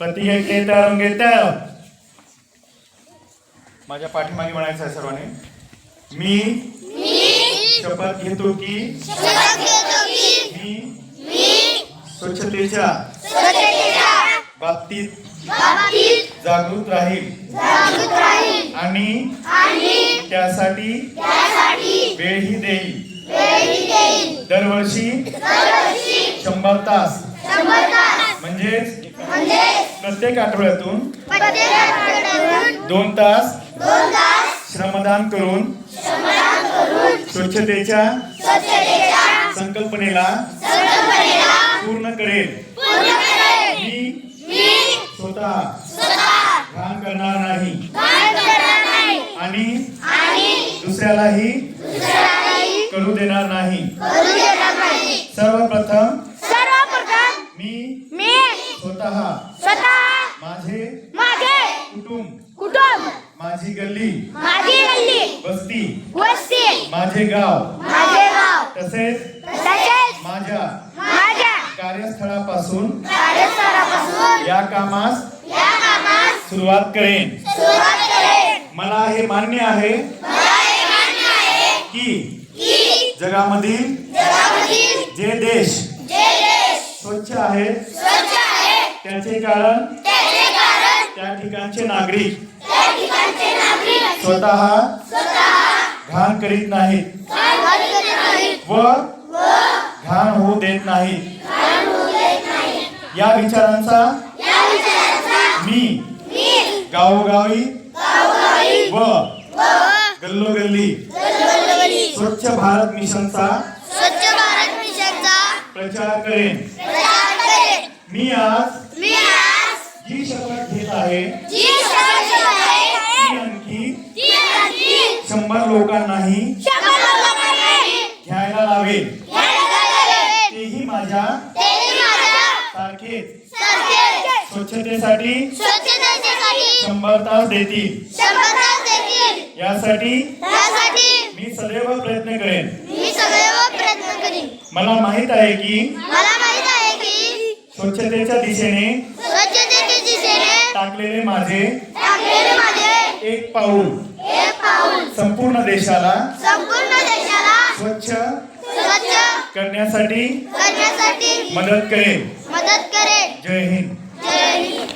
प्रतिहेतर माझ्या पाठीमागे म्हणायचं आहे सर्वांनी. मी शपथ घेतो की मी स्वच्छतेच्या बाबतीत जागृत राहील. आणि त्यासाठी वेळही देईल. दरवर्षी शंभर तास. म्हणजेच? प्रत्येक आठवड्यातून दोन तास श्रमदान करून स्वच्छतेच्या संकल्पनेला पूर्ण करेल. मी स्वतः घाण करणार नाही. आणि दुसऱ्यालाही करू देणार नाही सर्वप्रथम सर्वप्रथम मी मी स्वतः स्वतः माझे माझे कुटुंब. कुटुंब. माझी गल्ली. माझी गल्ली. वस्ती. वस्ती. माझे गाव. माझे गाव. तसेच तसेच माझ्या माझ्या कार्यस्थळापासून कार्यस्थळापासून या कामास या कामास सुरुवात करेन. सुरुवात करेन. मला हे मान्य आहे मला हे मान्य आहे की की जगामधील जगामधील जे देश जे देश स्वच्छ आहेत स्वच्छ आहे त्याचे कारण त्या ठिकाणचे नागरिक. त्या ठिकाणचे नागरिक स्वतः स्वतः घाण करीत नाहीत. नाहीत व घाण होऊ देत नाहीत. नाही या विचारांचा या विचाराचा मी मी गावोगावी गावोगावी व व गल्लोगल्ली स्वच्छ भारत मिशनचा स्वच्छ भारत मिशनचा प्रचार करेन. मी आज शंभर लोकांनाही घ्यायला लावेल. तेही माझ्या सारखेच सारखे स्वच्छतेसाठी शंभर तास देतील. यासाठी मी सदैव प्रयत्न करेन. मला माहीत आहे की स्वच्छतेच्या दिशेने टाकलेले माझे एक पाऊल. संपूर्ण देशाला संपूर्ण देशाला स्वच्छ स्वच्छ करण्यासाठी करण्यासाठी मदत करेल मदत करेल जय हिंद. जय हिंद.